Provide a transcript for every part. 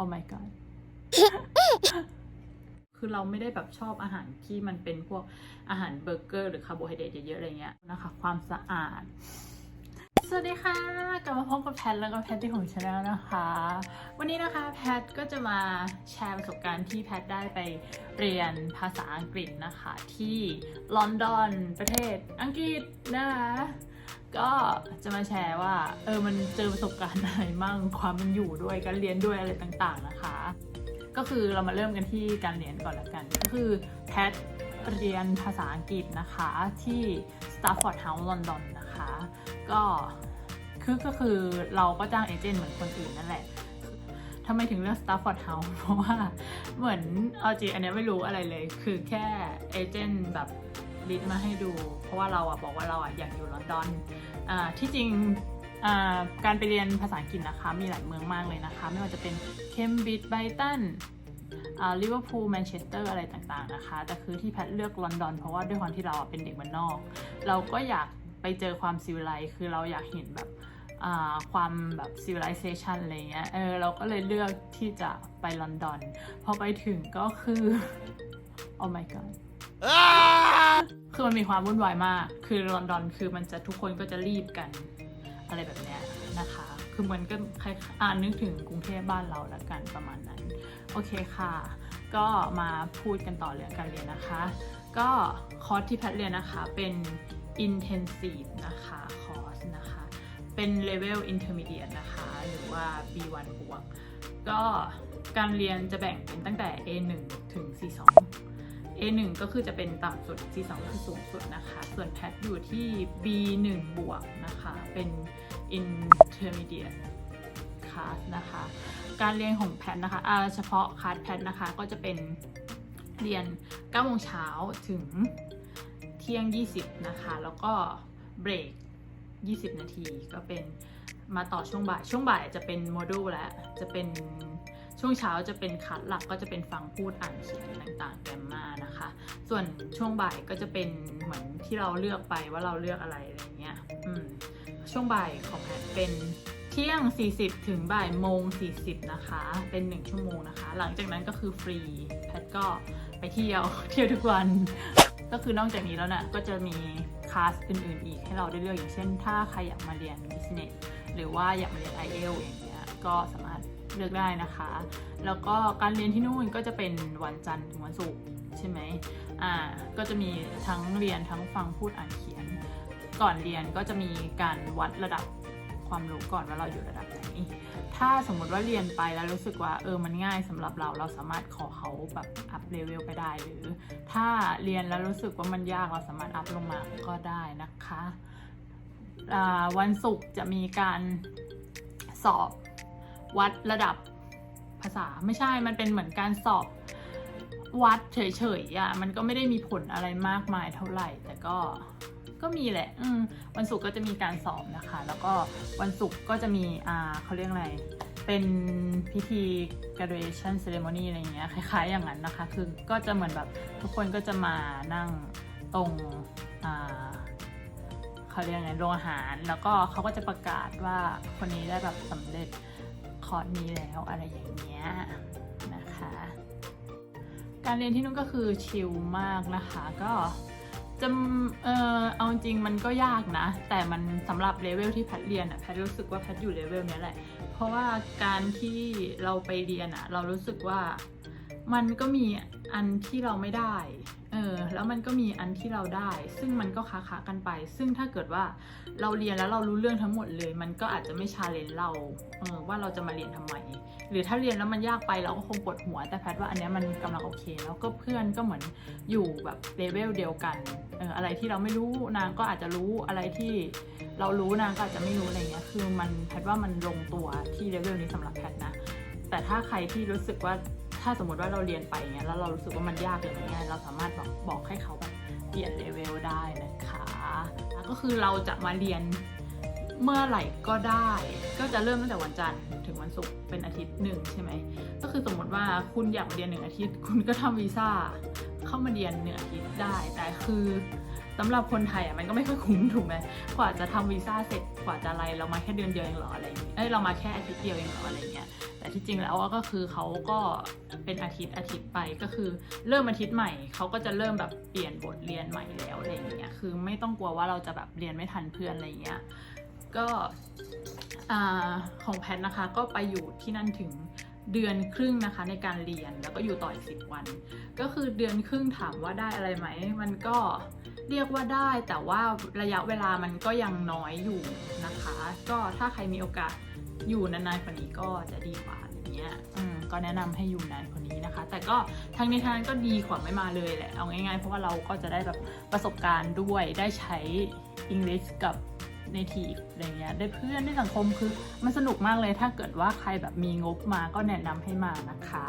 oh my god คือเราไม่ได้แบบชอบอาหารที่มันเป็นพวกอาหารเบอร์เกอร์หรือคาร์โบไฮเดรตเยอะๆอะไรเงี้ยนะคะ ความสะอาด สวัสดีค่ะ กลับมาพบกับแพทแล้วก็แพทที่ของชาแนลนะคะ วันนี้นะคะแพทก็จะมาแชร์ประสบการณ์ที่แพทได้ไปเรียนภาษาอังกฤษนะคะ ที่ลอนดอนประเทศอังกฤษนะคะ ก็จะมาแชร์ว่า เออมันเจอประสบการณ์อะไรมั่งความมันอยู่ด้วยการเรียนด้วยอะไรต่างๆนะคะ ก็คือเรามาเริ่มกันที่การเรียนก่อนละกัน ก็คือแพทเรียนภาษาอังกฤษนะคะที่ Stafford House London นะคะ ก็คือก็คือเราก็จ้างเอเจนต์เหมือนคนอื่นนั่นแหละทำไมถึงเลือก Stafford House เพราะว่าเหมือนเอาจริงอันนี้ไม่รู้อะไรเลย คือแค่เอเจนต์แบบ ลิสต์มาให้ดู เพราะว่าเราอะบอกว่าเราอะอยากอยู่ลอนดอนอ่าที่จริงอ่าการไปเรียนภาษาอังกฤษนะคะ มีหลายเมืองมากเลยนะคะ ไม่ว่าจะเป็นเคมบริดจ์ไบรตันลิเวอร์พูลแมนเชสเตอร์อะไรต่างๆนะคะ แต่คือที่แพทเลือกลอนดอน เพราะว่าด้วยความที่เราเป็นเด็กบ้านนอก เราก็อยากไปเจอความซิวิไลคือเราอยากเห็นแบบอ่าความแบบซิวิไลเซชันอะไรเงี้ย เออเราก็เลยเลือกที่จะไปลอนดอน พอไปถึงก็คือ oh my god คือมันมีความวุ่นวายมาก คือลอนดอนคือมันจะทุกคนก็จะรีบกันอะไรแบบเนี้ยนะคะ คือมันก็คล้ายอ่านึกถึงกรุงเทพบ้านเราละกันประมาณนั้น โอเคค่ะ ก็มาพูดกันต่อเรื่องการเรียนนะคะ ก็คอร์สที่แพทเรียนนะคะเป็น intensive นะคะคอร์สนะคะ เป็น level intermediate นะคะ หรือว่า B1 บวก ก็การเรียนจะแบ่งเป็นตั้งแต่ A1 ถึง C2 A1 ก็คือจะเป็นต่ำสุด C2 ก็คือสูงสุดนะคะ ส่วนแพทอยู่ที่ B1 บวกนะคะ เป็น intermediate class นะคะ การเรียนของแพทนะคะอ่าเฉพาะคลาสแพทนะคะก็จะเป็นเรียน9โมงเช้าถึงเที่ยง 20 นะคะ แล้วก็เบรก 20 นาทีก็เป็นมาต่อช่วงบ่าย ช่วงบ่ายจะเป็นโมดูลและจะเป็นช่วงเช้าจะเป็นคัดหลักก็จะเป็นฟังพูดอ่านเขียนต่างๆแกมมา ส่วนช่วงบ่ายก็จะเป็นเหมือนที่เราเลือกไปว่าเราเลือกอะไรอะไรเงี้ยอืมช่วงบ่ายของแพทเป็นเที่ยง 40 ถึงบ่ายโมง 40 นะคะ เป็น 1 ชั่วโมงนะคะ หลังจากนั้นก็คือฟรี แพทก็ไปเที่ยว เที่ยวทุกวัน ก็คือนอกจากนี้แล้วนะ่ะก็จะมีคลาสอื่นๆ อีกให้เราได้เลือกอย่างเช่น ถ้าใครอยากมาเรียน business หรือว่าอยากมาเรียน IELTS อย่างเงี้ย ก็สามารถ เลือกได้นะคะ แล้วก็การเรียนที่นู่นก็จะเป็นวันจันทร์ถึงวันศุกร์ใช่ไหมอ่าก็จะมีทั้งเรียนทั้งฟังพูดอ่านเขียน ก่อนเรียนก็จะมีการวัดระดับความรู้ก่อนว่าเราอยู่ระดับไหน ถ้าสมมติว่าเรียนไปแล้วรู้สึกว่าเออมันง่ายสำหรับเราเราสามารถขอเขาแบบอัพเลเวลไปได้ หรือถ้าเรียนแล้วรู้สึกว่ามันยากเราสามารถอัพลงมาก็ได้นะคะอ่าวันศุกร์จะมีการสอบ วัดระดับภาษาไม่ใช่ มันเป็นเหมือนการสอบวัดเฉยๆอะ มันก็ไม่ได้มีผลอะไรมากมายเท่าไหร่ แต่ก็ ก็มีแหละ อืวันศุกร์ก็จะมีการสอบนะคะ แล้วก็วันศุกร์ก็จะมี อ่าเขาเรียกอะไร เป็นพิธี graduation ceremony อะไรเงี้ย คล้ายๆ อย่างนั้นนะคะ คือก็จะเหมือนแบบทุกคนก็จะมานั่งตรง อ่าเขาเรียกไง โรงอาหาร แล้วก็เขาก็จะประกาศว่าคนนี้ได้แบบสำเร็จ คอร์สนี้แล้วอะไรอย่างเงี้ยนะคะ การเรียนที่นู่นก็คือชิลมากนะคะก็จะเออเอาจริงมันก็ยากนะ แต่มันสำหรับเลเวลที่แพทเรียนอะแพทรู้สึกว่าแพทอยู่เลเวลนี้แหละ เพราะว่าการที่เราไปเรียนอะเรารู้สึกว่า มันก็มีอันที่เราไม่ได้ เออ แล้วมันก็มีอันที่เราได้ ซึ่งมันก็ค้าๆกันไป ซึ่งถ้าเกิดว่าเราเรียนแล้วเรารู้เรื่องทั้งหมดเลย มันก็อาจจะไม่ชาเลนจ์เรา เออ ว่าเราจะมาเรียนทำไม หรือถ้าเรียนแล้วมันยากไปเราก็คงปวดหัว แต่แพทว่าอันเนี้ยมันกำลังโอเค แล้วก็เพื่อนก็เหมือนอยู่แบบเลเวลเดียวกัน เออ อะไรที่เราไม่รู้นางก็อาจจะรู้อะไรที่เรารู้นางก็อาจจะไม่รู้อะไรเงี้ย คือมันแพทว่ามันลงตัวที่เลเวลนี้สำหรับแพทนะ แต่ถ้าใครที่รู้สึกว่า ถ้าสมมติว่าเราเรียนไปเงี้ยแล้วเรารู้สึกว่ามันยากหรือมันง่ายเราสามารถบอกบอกให้เขาแบบเปลี่ยนเลเวลได้นะคะก็คือเราจะมาเรียนเมื่อไหร่ก็ได้ ก็จะเริ่มตั้งแต่วันจันทร์ถึงวันศุกร์เป็นอาทิตย์หนึ่งใช่ไหมก็คือสมมติว่าคุณอยากมาเรียนหนึ่งอาทิตย์ คุณก็ทำวีซ่าเข้ามาเรียนหนึ่งอาทิตย์ได้ แต่คือ สำหรับคนไทยอะมันก็ไม่ค่อยคุ้มถูกไหมกว่าจะทำวีซ่าเสร็จกว่าจะอะไรเรามาแค่เดือนเดียวเองหรออะไรอย่างเงี้ยเอ้ยเรามาแค่อาทิตย์เดียวเองหรออะไรเงี้ยแต่ที่จริงแล้วก็คือเขาก็เป็นอาทิตย์อาทิตย์ไปก็คือเริ่มอาทิตย์ใหม่เขาก็จะเริ่มแบบเปลี่ยนบทเรียนใหม่แล้วอะไรอย่างเงี้ยคือไม่ต้องกลัวว่าเราจะแบบเรียนไม่ทันเพื่อนอะไรเงี้ยก็อของแพทนะคะก็ไปอยู่ที่นั่นถึงเดือนครึ่งนะคะในการเรียนแล้วก็อยู่ต่ออีกสิบวัน ก็คือเดือนครึ่งถามว่าได้อะไรไหม มันก็ เรียกว่าได้แต่ว่าระยะเวลามันก็ยังน้อยอยู่นะคะ ก็ถ้าใครมีโอกาสอยู่นานๆกว่านี้ก็จะดีกว่าอย่างเงี้ยก็แนะนำให้อยู่นานกว่านี้นะคะ แต่ก็ทางนี้ทางนั้นก็ดีกว่าไม่มาเลยแหละเอาง่ายๆ เพราะว่าเราก็จะได้แบบประสบการณ์ด้วยได้ใช้อังกฤษกับ native อะไรเงี้ยได้เพื่อนได้สังคมคือมันสนุกมากเลยถ้าเกิดว่าใครแบบมีงบมาก็แนะนำให้มานะคะ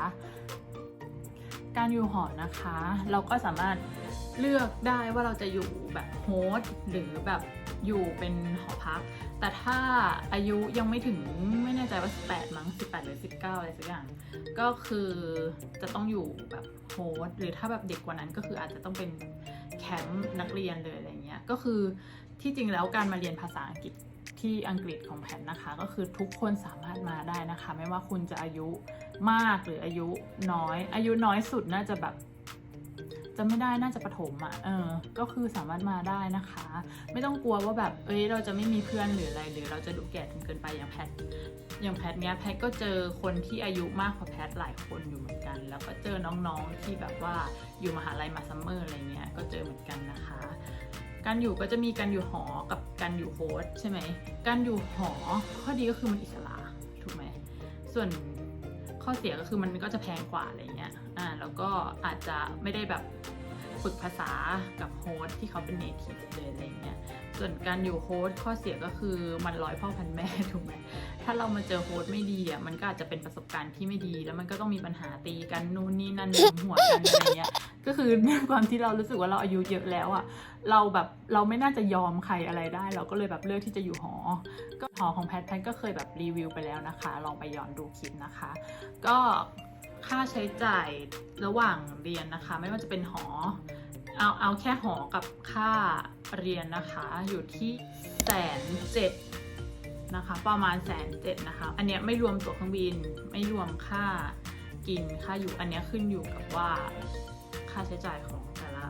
การอยู่หอนะคะ เราก็สามารถ เลือกได้ว่าเราจะอยู่แบบโฮสต์หรือแบบอยู่เป็นหอพัก แต่ถ้าอายุยังไม่ถึงไม่แน่ใจว่า 18 มั้ง 18 หรือ 19 อะไรสักอย่าง ก็คือจะต้องอยู่แบบโฮสต์หรือถ้าแบบเด็กกว่านั้นก็คืออาจจะต้องเป็นแคมป์นักเรียนเลยอะไรเงี้ย ก็คือที่จริงแล้วการมาเรียนภาษาอังกฤษที่อังกฤษของแพทนะคะ ก็คือทุกคนสามารถมาได้นะคะ ไม่ว่าคุณจะอายุมากหรืออายุน้อย อายุน้อยสุดน่าจะแบบ จะไม่ได้น่าจะประถมอะ่ะเออ ก็คือสามารถมาได้นะคะ ไม่ต้องกลัวว่าแบบเอ้ยเราจะไม่มีเพื่อนหรืออะไรหรือเราจะดูแก่จนเกินไปอย่างแพทอย่างแพทเนี้ยแพทก็เจอคนที่อายุมากกว่าแพทหลายคนอยู่เหมือนกัน แล้วก็เจอน้องๆที่แบบว่าอยู่มหาลัยมาซัมเมอร์อะไรเงี้ยก็เจอเหมือนกันนะคะ การอยู่ก็จะมีการอยู่หอกับการอยู่โฮสต์ใช่ไหมการอยู่หอข้อดีก็คือมันอิสระถูกไหมส่วน ข้อเสียก็คือมันก็จะแพงกว่าอะไรเงี้ยอ่าแล้วก็อาจจะไม่ได้แบบ ฝึกภาษากับโฮสที่เขาเป็นเนทีฟเลยอะไรเงี้ย ส่วนการอยู่โฮสข้อเสียก็คือมันร้อยพ่อพันแม่ถูกไหมถ้าเรามาเจอโฮสไม่ดีอะมันก็อาจจะเป็นประสบการณ์ที่ไม่ดี แล้วมันก็ต้องมีปัญหาตีกันนู่นนี่นั่นหนุนหัวกันอะไรเงี้ย ก็คือด้วยความที่เรารู้สึกว่าเราอายุเยอะแล้วอะเราแบบเราไม่น่าจะยอมใครอะไรได้ เราก็เลยแบบเลือกที่จะอยู่หอ ก็หอของแพทแพทก็เคยแบบรีวิวไปแล้วนะคะ ลองไปย้อนดูคลิปนะคะ ก็ ค่าใช้จ่ายระหว่างเรียนนะคะ ไม่ว่าจะเป็นหอ เอาเอาแค่หอกับค่าเรียนนะคะ อยู่ที่แสนเจ็ดนะคะ ประมาณแสนเจ็ดนะคะ อันเนี้ยไม่รวมตั๋วเครื่องบินไม่รวมค่ากินค่าอยู่อันเนี้ยขึ้นอยู่กับว่าค่าใช้จ่ายของแต่ละ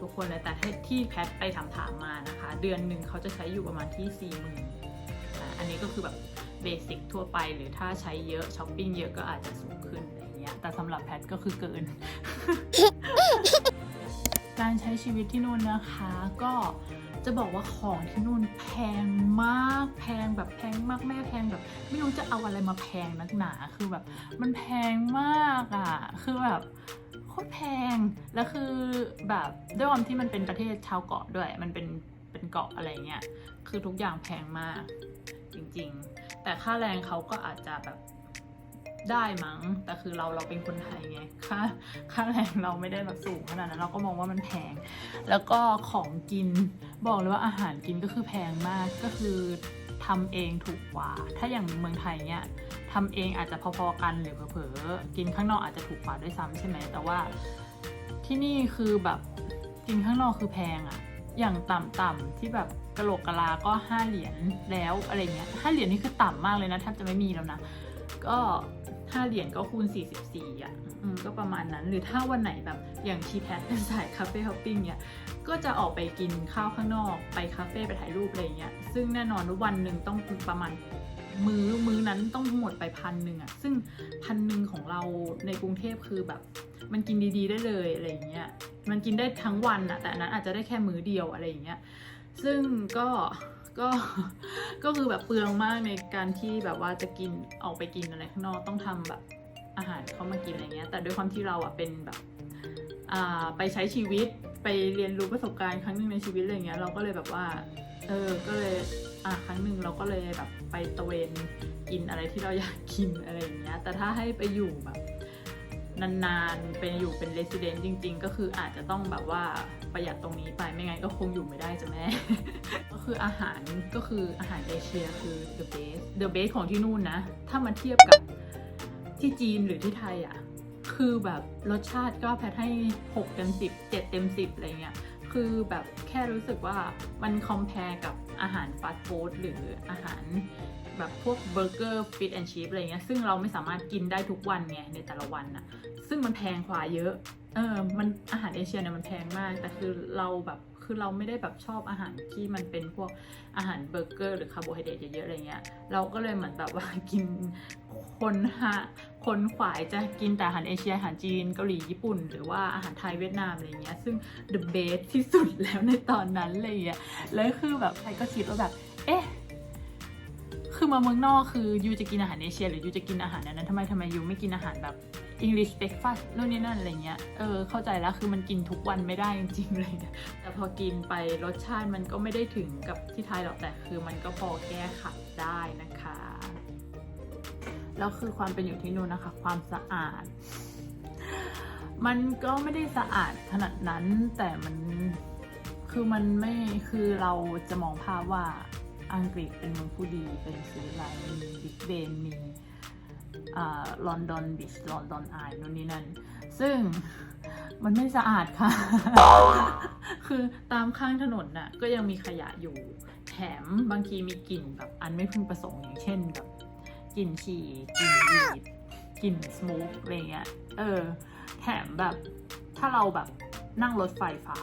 ทุกคนเลยแต่ที่แพทไปถามถามๆมานะคะ เดือนหนึ่งเขาจะใช้อยู่ประมาณที่สี่หมื่นอันนี้ก็คือแบบเบสิกทั่วไปหรือถ้าใช้เยอะช้อปปิ้งเยอะก็อาจจะสูงขึ้น แต่สำหรับแพทก็คือเกิน การใช้ชีวิตที่นู่นนะคะ ก็จะบอกว่าของที่นู่นแพงมาก แพงแบบแพงมากแม่แพงแบบ ไม่รู้จะเอาอะไรมาแพงนักหนาคือแบบ มันแพงมากอะ่ะคือแบบโคตรแพงแล้วคือแบบด้วยความที่มันเป็นประเทศชาวเกาะด้วย มันเป็นเป็นเกาะอะไรเงี้ยคือทุกอย่างแพงมากจริงๆ แต่ค่าแรงเขาก็อาจจะแบบ ได้มั้ง แต่คือเราเราเป็นคนไทยไง ค่าค่าแรงเราไม่ได้แบบสูงขนาดนั้น เราก็มองว่ามันแพง แล้วก็ของกินบอกเลยว่าอาหารกินก็คือแพงมาก ก็คือทำเองถูกกว่า ถ้าอย่างเมืองไทยเนี่ยทำเองอาจจะพอๆกันหรือเผลอๆกินข้างนอกอาจจะถูกกว่าด้วยซ้ำใช่ไหม แต่ว่าที่นี่คือแบบกินข้างนอกคือแพงอะอย่างต่ำๆที่แบบกะโหลกกะลาก็ห้าเหรียญแล้วอะไรเงี้ยห้าเหรียญนี่คือต่ำมากเลยนะแทบจะไม่มีแล้วนะ ก็ ห้าเหรียญก็คูณ 44 อะอืมก็ประมาณนั้น หรือถ้าวันไหนแบบอย่างชีแพทเป็นสายคาเฟ่ฮอปปิ้งเนี่ย ก็จะออกไปกินข้าวข้างนอก ไปคาเฟ่ไปถ่ายรูปอะไรเงี้ย ซึ่งแน่นอนว่าวันหนึ่งต้องประมาณมื้อมื้อนั้นต้องหมดไปพันหนึ่งอะซึ่งพันหนึ่งของเราในกรุงเทพคือแบบ มันกินดีๆได้เลยอะไรเงี้ย มันกินได้ทั้งวันอะแต่นั้นอาจจะได้แค่มื้อเดียวอะไรเงี้ย ซึ่งก็ ก็ก็คือแบบเปลืองมากในการที่แบบว่าจะกินออกไปกินอะไรข้างนอกต้องทำแบบอาหารเข้ามากินอะไรเงี้ย แต่ด้วยความที่เราอะเป็นแบบอ่าไปใช้ชีวิตไปเรียนรู้ประสบการณ์ครั้งหนึ่งในชีวิตอะไรเงี้ยเราก็เลยแบบว่าเออก็เลยอะครั้งหนึ่งเราก็เลยแบบไปตะเวนกินอะไรที่เราอยากกินอะไรอย่างเงี้ย แต่ถ้าให้ไปอยู่แบบนานๆเป็นอยู่เป็นเรส i เดนต์จริง ๆ ก็คืออาจจะต้องแบบว่า ประหยัดตรงนี้ไปไม่งั้นก็คงอยู่ไม่ได้จ้ะแม่ ก็คืออาหารก็คืออาหารเอเชียคือ the best the best ของที่นู่นนะ ถ้ามาเทียบกับที่จีนหรือที่ไทยอะคือแบบรสชาติก็แพทให้ 6 เต็ม 10 7 เต็ม 10 อะไรเงี้ย คือแบบแค่รู้สึกว่ามันคอมเพลกับอาหารฟาสต์ฟู้ดหรืออาหาร แบบพวกเบอร์เกอร์ฟิตแอนด์ชีพอะไรเงี้ยซึ่งเราไม่สามารถกินได้ทุกวันไงในแต่ละวันนะซึ่งมันแพงกว่าเยอะเออมันอาหารเอเชียเนี่ยมันแพงมาก แต่คือเราแบบคือเราไม่ได้แบบชอบอาหารที่มันเป็นพวกอาหารเบอร์เกอร์หรือคาร์โบไฮเดรตเยอะๆอะไรเงี้ย เราก็เลยเหมือนแบบว่ากินคนฮะคนขวายจะกินแต่อาหารเอเชียอาหารจีนเกาหลีญี่ปุ่น หรือว่าอาหารไทยเวียดนามอะไรเงี้ย ซึ่ง the best ที่สุดแล้วในตอนนั้นเลยอะแล้วคือแบบใครก็คิดว่าแบบ เอ๊ะ คือมาเมืองนอกคือยูจะกินอาหารเอเชีย หรือยูจะกินอาหารนั้นทำไมทำไมยูไม่กินอาหารแบบ English breakfast นู่นนี่นั่นอะไรเงี้ย เออ เข้าใจแล้วคือมันกินทุกวันไม่ได้จริงๆเลย แต่พอกินไปรสชาติมันก็ไม่ได้ถึงกับที่ไทยหรอกแต่คือมันก็พอแก้ขัดได้นะคะ แล้วคือความเป็นอยู่ที่นู่นนะคะ ความสะอาด มันก็ไม่ได้สะอาดขนาดนั้นแต่มันคือมันไม่คือเราจะมองภาพว่า อังกฤษเป็นเมืองผู้ดีเป็นศิวิไลมีบิ๊กเบนมีลอนดอนบิชลอนดอนไอนู่นนี่นั่น ซึ่งมันไม่สะอาดค่ะ คือตามข้างถนนน่ะก็ยังมีขยะอยู่ แถมบางทีมีกลิ่นแบบอันไม่พึงประสงค์อย่างเช่นแบบกลิ่นฉี่กลิ่นวีดกลิ่นสโมกอะไรเงี้ย เออ แถมแบบถ้าเราแบบนั่งรถไฟฟ้า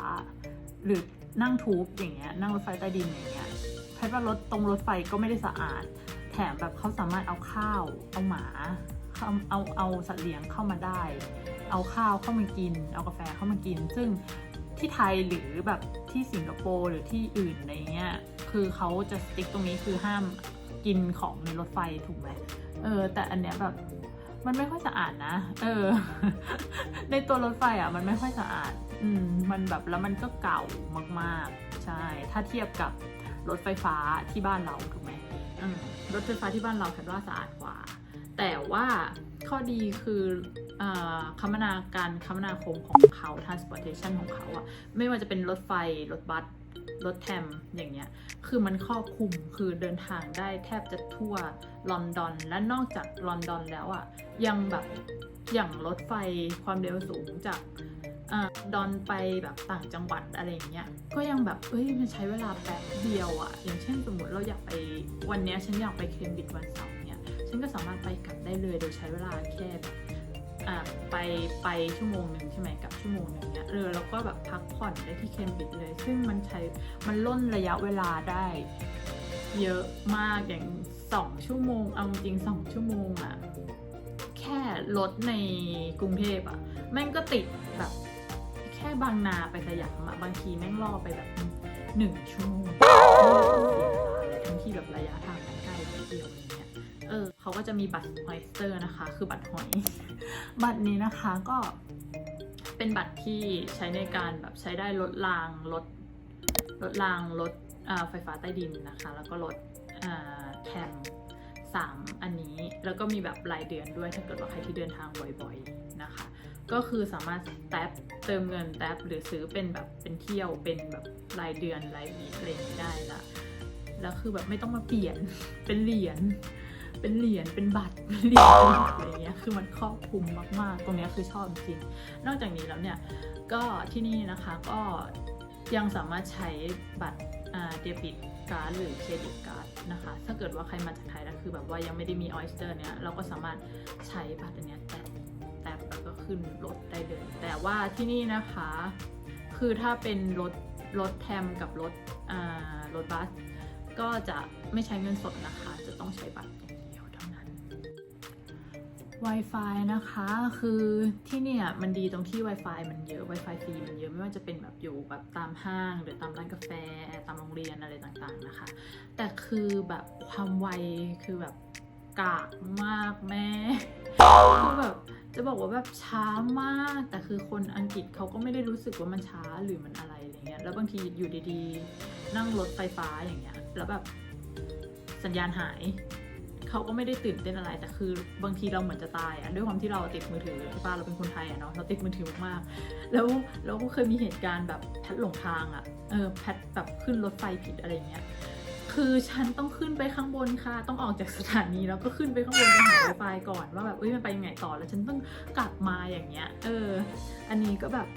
หรือนั่งทูบอย่างเงี้ย นั่งรถไฟใต้ดินอย่างเงี้ย พทย์ว่ารถตรงรถไฟก็ไม่ได้สะอาด แถมแบบเขาสามารถเอาข้าว เอาหมา เอาเอาเอาสัตว์เลี้ยงเข้ามาได้ เอาข้าวเข้ามากิน เอากาแฟเข้ามากิน ซึ่งที่ไทยหรือแบบที่สิงคโปร์หรือที่อื่นอะไรเงี้ย คือเขาจะสติ๊กตรงนี้คือห้ามกินของในรถไฟถูกไหมเออ แต่อันเนี้ยแบบมันไม่ค่อยสะอาดนะ เออ ในตัวรถไฟอะ มันไม่ค่อยสะอาด อืม มันแบบแล้วมันก็เก่ามากๆ ใช่ ถ้าเทียบกับ รถไฟฟ้าที่บ้านเราถูกไหมรถไฟฟ้าที่บ้านเราคิดว่าสะอาดกว่า แต่ว่าข้อดีคืออคมนาการคมนาคมของเขา transportation ของเขาอะไม่ว่าจะเป็นรถไฟ รถบัส รถแทมอย่างเงี้ย คือมันครอบคลุม คือเดินทางได้แทบจะทั่วลอนดอน และนอกจากลอนดอนแล้วอะยังแบบอย่างรถไฟความเร็วสูงจาก ดอนไปแบบต่างจังหวัดอะไรอย่างเงี้ย ก็ยังแบบเอ้ยมันใช้เวลาแป๊บเดียวอะอย่างเช่นสมมติเราอยากไปวันเนี้ยฉันอยากไปเคมบริดจ์วันเสาร์เนี่ย ฉันก็สามารถไปกลับได้เลยโดยใช้เวลาแค่แบบอ่าไปไปชั่วโมงหนึ่งใช่ไหมกับชั่วโมงหนึ่งเนี้ยเออแล้วก็แบบพักผ่อนได้ที่เคมบริดจ์เลย ซึ่งมันใช้มันล่นระยะเวลาได้เยอะมากอย่างสองชั่วโมงเอาจริงสองชั่วโมงอะแค่รถในกรุงเทพอะแม่งก็ติดแบบ แค่บางนาไปสยามอะบางทีแม่งล่อไปแบบหนึ่งชั่วโมงเสียเวลาเลยทั้งที่แบบระยะทางมันใกล้นิดเดียวอะไรเงี้ยเออเขาก็จะมีบัตรฮอยสเตอร์นะคะ คือบัตรหอย บัตรนี้นะคะก็เป็นบัตรที่ใช้ในการแบบใช้ได้ลดรางลดลดรางลดไฟฟ้าใต้ดินนะคะ แล้วก็ลดแทมสามอันนี้แล้วก็มีแบบรายเดือนด้วยถ้าเกิดว่าใครที่เดินทางบ่อยๆนะคะ ก็คือสามารถแท็บเติมเงินแท็บหรือซื้อเป็นแบบเป็นเที่ยวเป็นแบบรายเดือนรายวีคอะไรอย่างนี้ได้ละแล้วคือแบบไม่ต้องมาเปลี่ยนเป็นเหรียญเป็นเหรียญเป็นบัตรเป็นเหรียญเป็นบัตรอะไรเงี้ยคือมันครอบคลุมมาก ๆ ตรงเนี้ยคือชอบจริง นอกจากนี้แล้วเนี่ยก็ที่นี่นะคะก็ยังสามารถใช้บัตรเดบิตการ์ดหรือเครดิตการ์ดนะคะ ถ้าเกิดว่าใครมาจากไทยแล้วคือแบบว่ายังไม่ได้มีออยสเตอร์เนี่ยเราก็สามารถใช้บัตรอันเนี้ยแตะ แตะแล้วก็ขึ้นรถได้เลย แต่ว่าที่นี่นะคะ คือถ้าเป็นรถรถแทมกับรถอ่ารถบัส ก็จะไม่ใช้เงินสดนะคะ จะต้องใช้บัตรอย่างเดียวเท่านั้น Wi-Fi นะคะคือที่เนี่ยมันดีตรงที่ Wi-Fi มันเยอะ Wi-Fi ฟรีมันเยอะไม่ว่าจะเป็นแบบอยู่แบบตามห้าง หรือตามร้านกาแฟ ตามโรงเรียนอะไรต่างๆนะคะ แต่คือแบบความไวคือแบบ กากมากแม่คือแบบจะบอกว่าแบบช้ามาก แต่คือคนอังกฤษเขาก็ไม่ได้รู้สึกว่ามันช้าหรือมันอะไรอะไรเงี้ย แล้วบางทีอยู่ดีๆ นั่งรถไฟฟ้าอย่างเงี้ย แล้วแบบสัญญาณหาย เขาก็ไม่ได้ตื่นเต้นอะไร แต่คือบางทีเราเหมือนจะตายอะ ด้วยความที่เราติดมือถือที่บ้านเราเป็นคนไทยอะเนาะ เราติดมือถือมากๆ แล้วเราก็เคยมีเหตุการณ์แบบแพทหลงทางอะ เออแพทแบบขึ้นรถไฟผิดอะไรเงี้ย คือฉันต้องขึ้นไปข้างบนค่ะ ต้องออกจากสถานีแล้วก็ขึ้นไปข้างบนไปหา Wi-Fi ก่อนว่าแบบเอ้ยมันไปยังไงต่อแล้วฉันต้องกลับมาอย่างเงี้ย เออ อันนี้ก็แบบ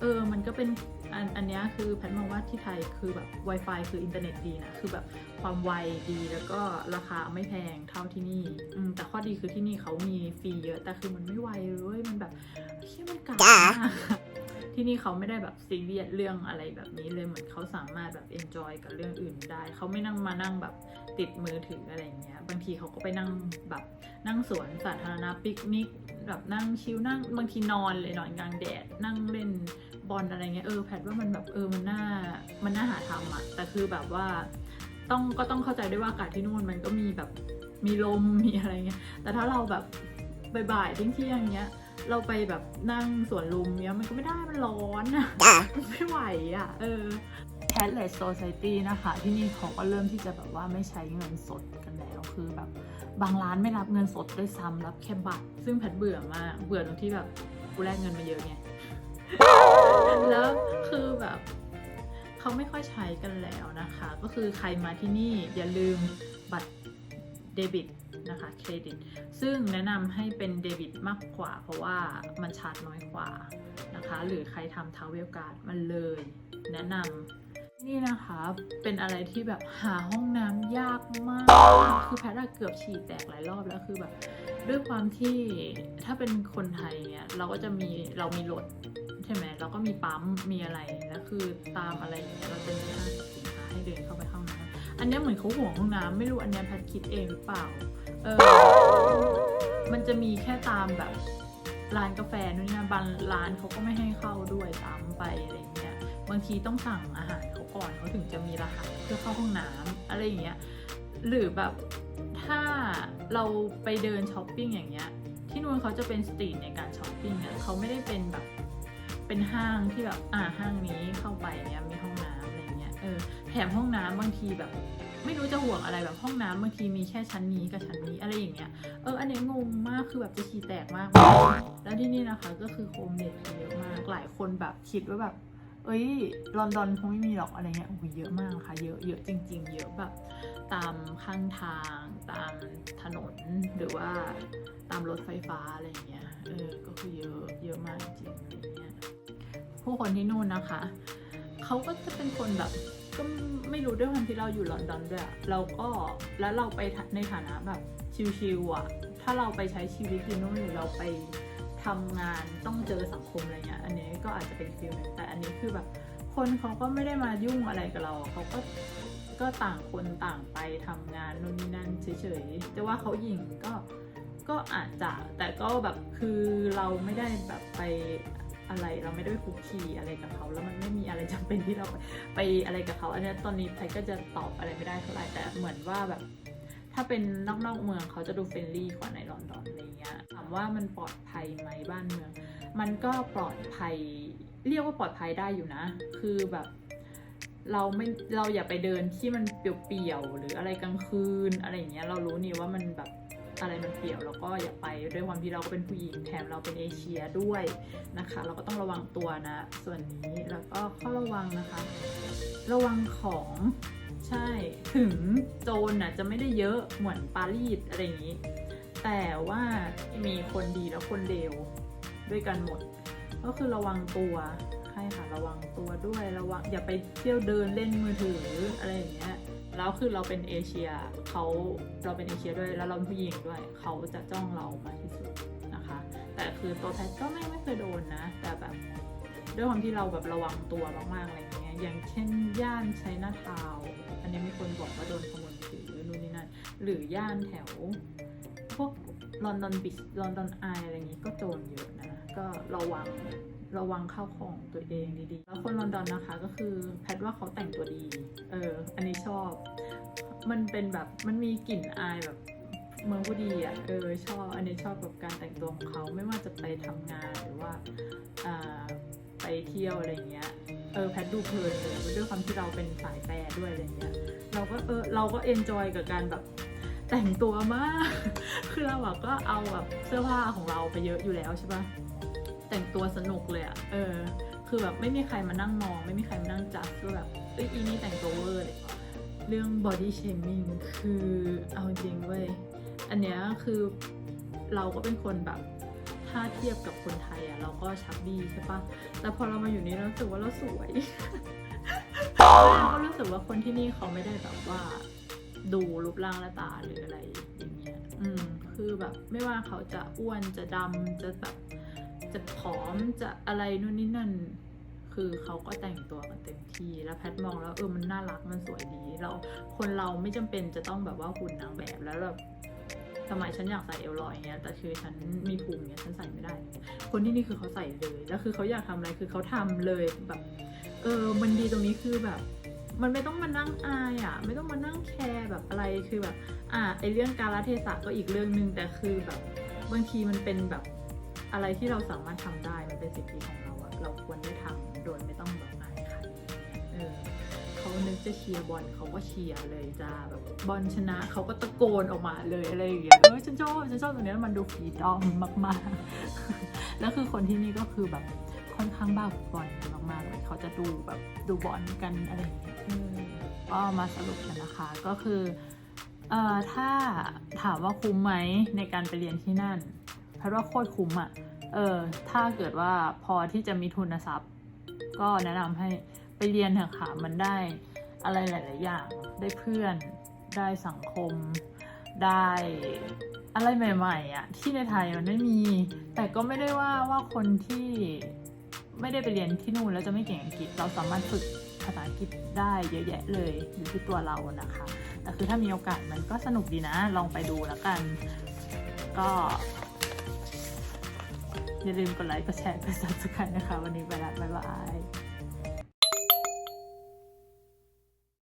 เออมันก็เป็นอันอันเนี้ยคือแพทมองว่าที่ไทยคือแบบ Wi-Fi คืออินเทอร์เน็ตดีนะ คือแบบความไวดีแล้วก็ราคาไม่แพงเท่าที่นี่อืมแต่ข้อดีคือที่นี่เขามีฟรีเยอะแต่คือมันไม่ไวเลยมันแบบเชี่ยมันกากมาก ที่นี่เขาไม่ได้แบบซีเรียสเรื่องอะไรแบบนี้เลยเหมือนเขาสามารถแบบเอนจอยกับเรื่องอื่นได้ เขาไม่นั่งมานั่งแบบติดมือถืออะไรเงี้ย บางทีเขาก็ไปนั่งแบบนั่งสวนสาธารณะปิกนิกแบบนั่งชิลนั่งบางทีนอนเลยนอนกลางแดดนั่งเล่นบอลอะไรเงี้ยเออแพทว่ามันแบบเออมันน่ามันน่าหาทำอะแต่คือแบบว่าต้องก็ต้องเข้าใจด้วยว่าอากาศที่นู่นมันก็มีแบบมีลมมีอะไรเงี้ยแต่ถ้าเราแบบบ่ายๆเที่ยงๆเงี้ย เราไปแบบนั่งสวนลุมเนี้ยมันก็ไม่ได้มันร้อนอะมันไม่ไหวอะ่ะเออ Cashless Society นะคะ ที่นี่เขาก็เริ่มที่จะแบบว่าไม่ใช้เงินสดกันแล้วคือแบบ บางร้านไม่รับเงินสดด้วยซ้ำรับแค่บัตร ซึ่งแพทเบื่อมาก เบื่อตรงที่แบบกูแลกเงินมาเยอะไงแล้วคือแบบเขาไม่ค่อยใช้กันแล้วนะคะ ก็คือใครมาที่นี่อย่าลืมบัตรเดบิต นะคะเครดิต ซึ่งแนะนำให้เป็นเดบิตมากกว่า เพราะว่ามันชาร์จน้อยกว่านะคะ หรือใครทำทาวเวลการ์ดมันเลย แนะนำนี่นะคะเป็นอะไรที่แบบหาห้องน้ำยากมาก คือแพทย์อะเกือบฉี่แตกหลายรอบแล้วคือแบบด้วยความที่ถ้าเป็นคนไทยเนี่ยเราก็จะมีเรามีรถใช่ไหมเราก็มีปั๊มมีอะไรแล้วคือตามอะไรอย่างเงี้ยเราจะมีห้างสินค้าให้เดินเข้าไปห้องน้ำอันนี้เหมือนเขาห่วงห้องน้ำไม่รู้อันนี้แพทคิดเองหรือเปล่า เออ มันจะมีแค่ตามแบบร้านกาแฟนู่นนี่นะบางร้านเขาก็ไม่ให้เข้าด้วยตามไปอะไรเงี้ย บางทีต้องสั่งอาหารเขาก่อนเขาถึงจะมีรหัสเพื่อเข้าห้องน้ำอะไรอย่างเงี้ย หรือแบบถ้าเราไปเดินช้อปปิ้งอย่างเงี้ย ที่นู่นเขาจะเป็นสตรีทในการช้อปปิ้งอะเขาไม่ได้เป็นแบบเป็นห้างที่แบบอ่าห้างนี้เข้าไปเนี้ยมีห้องน้ำอะไรเงี้ยเออแถมห้องน้ำบางทีแบบ ไม่รู้จะห่วงอะไรแบบห้องน้ำบางทีมีแค่ชั้นนี้กับชั้นนี้อะไรอย่างเงี้ยเอออันนี้งงมากคือแบบจะฉี่แตกมาก แล้วที่นี่นะคะก็คือโฮมเด็ดเยอะมากหลายคนแบบคิดว่าแบบเอ้ยลอนดอนคงไม่มีหรอกอะไรเงี้ยโอ้โหเยอะมากค่ะ เยอะเยอะจริง ๆ เยอะแบบตามข้างทางตามถนนหรือว่าตามรถไฟฟ้าอะไรเงี้ยเออก็คือเยอะเยอะมากจริงอะไรเงี้ยผู้คนที่นู่นนะคะ เขาก็จะเป็นคนแบบ ก็ไม่รู้ด้วยความที่เราอยู่ลอนดอนด้วยอะเราก็แล้วเราไปในฐานะแบบชิลๆอะถ้าเราไปใช้ชีวิตอยู่นู่นหรือเราไปทำงานต้องเจอสังคมอะไรเงี้ยอันนี้ก็อาจจะเป็นฟิลแต่อันนี้คือแบบคนเขาก็ไม่ได้มายุ่งอะไรกับเราเขาก็ก็ต่างคนต่างไปทำงานนู่นนี่นั่นเฉยๆแต่ว่าเขาหญิงก็ก็อาจจะแต่ก็แบบคือเราไม่ได้แบบไป อะไรเราไม่ได้ไปคุกคีอะไรกับเขา แล้วมันไม่มีอะไรจำเป็นที่เราไปอะไรกับเขา อันนี้ตอนนี้ไทยก็จะตอบอะไรไม่ได้เท่าไหร่แต่เหมือนว่าแบบ ถ้าเป็นนอกๆเมืองเขาจะดูเฟรนลี่กว่าในลอนดอนอะไรเงี้ยถามว่ามันปลอดภัยไหมบ้านเมือง มันก็ปลอดภัย เรียกว่าปลอดภัยได้อยู่นะ คือแบบเราไม่เราอย่าไปเดินที่มันเปลี่ยวๆหรืออะไรกลางคืนอะไรอย่างเงี้ยเรารู้นี่ว่ามันแบบ อะไรมันเปลี่ยวแล้วก็อย่าไปด้วยความที่เราก็เป็นผู้หญิงแถมเราเป็นเอเชียด้วยนะคะ เราก็ต้องระวังตัวนะ ส่วนนี้แล้วก็ข้อระวังนะคะ ระวังของใช่ถึงโจรน่ะจะไม่ได้เยอะเหมือนปารีสอะไรอย่างนี้ แต่ว่ามีคนดีและคนเลวด้วยกันหมด ก็คือระวังตัวใช่ค่ะระวังตัวด้วยระวังอย่าไปเที่ยวเดินเล่นมือถืออะไรอย่างเงี้ย แล้วคือเราเป็นเอเชียเขาเราเป็นเอเชียด้วยแล้วเราเป็นผู้หญิงด้วยเขาจะจ้องเรามากที่สุดนะคะ แต่คือตัวแพทก็ไม่ไม่เคยโดนนะ แต่แบบด้วยความที่เราแบบระวังตัวมากๆอะไรอย่างเงี้ยอย่างเช่นย่านไชน่าทาวอันนี้มีคนบอกว่าโดนขโมยถือนู่นนี่นั่นหรือย่านแถว พวกลอนดอนบิชลอนดอนไออะไรอย่างงี้ก็โจรเยอะนะก็ระวัง ระวังเข้าของตัวเองดีๆ แล้วคนลอนดอนนะคะก็คือแพทว่าเขาแต่งตัวดี เออ อันนี้ชอบ มันเป็นแบบมันมีกลิ่นอายแบบเมืองผู้ดีอะ เออชอบ อันนี้ชอบกับการแต่งตัวของเขาไม่ว่าจะไปทำงานหรือว่าอ่าไปเที่ยวอะไรเงี้ย เออแพทดูเพลินเลยด้วยความที่เราเป็นสายแฟร์ด้วยอะไรเงี้ย เราก็เออเราก็เอนจอยกับการแบบแต่งตัวมาก คือเราอะก็เอาแบบเสื้อผ้าของเราไปเยอะอยู่แล้วใช่ปะ แต่งตัวสนุกเลยอะเออ คือแบบไม่มีใครมานั่งมอง ไม่มีใครมานั่งจัดว่าแบบเอ้ยอีนี่แต่งตัวเวอร์เลยเรื่อง body shaming คือเอาจริงเว้ย อันเนี้ยคือเราก็เป็นคนแบบถ้าเทียบกับคนไทยอะเราก็ชับดีใช่ปะแต่พอเรามาอยู่นี่เรารู้สึกว่าเราสวยเราก็รู้สึกว่าคนที่นี่เขาไม่ได้แบบว่า ดูรูปร่างและตาหรืออะไรอย่างเงี้ย อืม คือแบบไม่ว่าเขาจะอ้วนจะดำจะแบบ จะผอมจะอะไรนู่นนี่นั่น คือเขาก็แต่งตัวกันเต็มที่ แล้วแพทมองแล้วเออมันน่ารักมันสวยดี เราคนเราไม่จำเป็นจะต้องแบบว่าหุ่นนางแบบแล้วแบบสมัยฉันอยากใส่เอวลอยอยเงี้ยแต่คือฉันมีภูมิเงี้ยฉันใส่ไม่ได้ คนที่นี่คือเขาใส่เลยแล้วคือเขาอยากทำอะไรคือเขาทำเลยแบบ เออมันดีตรงนี้คือแบบ มันไม่ต้องมานั่งอายอะ ไม่ต้องมานั่งแคร์แบบอะไรคือแบบ อะไอเรื่องการละเทศะก็อีกเรื่องหนึ่งแต่คือแบบบางทีมันเป็นแบบ อะไรที่เราสามารถทำได้มันเป็นสิทธิของเราอะเราควรได้ทำโดยไม่ต้องแบบอายใครเออเขานึกจะเชียร์บอลเขาก็เชียร์เลยจ้าแบบบอลชนะเขาก็ตะโกนออกมาเลยอะไรอย่างเงี้ยเออฉันชอบฉันชอบตรงเนี้ยมันดูฟรีดอมมากๆ แล้วคือคนที่นี่ก็คือแบบค่อนข้างบ้าบอลมากๆเลยเขาจะดูแบบดูบอลกันอะไรอย่างเงี้ยเออก็มาสรุปกันนะคะก็คือเอ่อถ้าถามว่าคุ้มไหมในการไปเรียนที่นั่น เพราะว่าโคตรคุ้มอะ่ะ เออ ถ้าเกิดว่าพอที่จะมีทุนทรัพย์ ก็แนะนำให้ไปเรียนเถอะค่ะ มันได้อะไรหลาย ๆ อย่าง ได้เพื่อน ได้สังคม ได้อะไรใหม่ ๆอะ่ะ ที่ในไทยมันไม่มี แต่ก็ไม่ได้ว่าว่าคนที่ไม่ได้ไปเรียนที่นู่นแล้วจะไม่เก่งอังกฤษ เราสามารถฝึกภาษาอังกฤษได้เยอะแยะเลยอยู่ที่ตัวเรานะคะแต่คือถ้ามีโอกาสมันก็สนุกดีนะ ลองไปดูแล้วกัน ก็ อย่าลืมกดไลค์ กดแชร์ กด subscribe นะคะ วันนี้ไปละบ๊ายบาย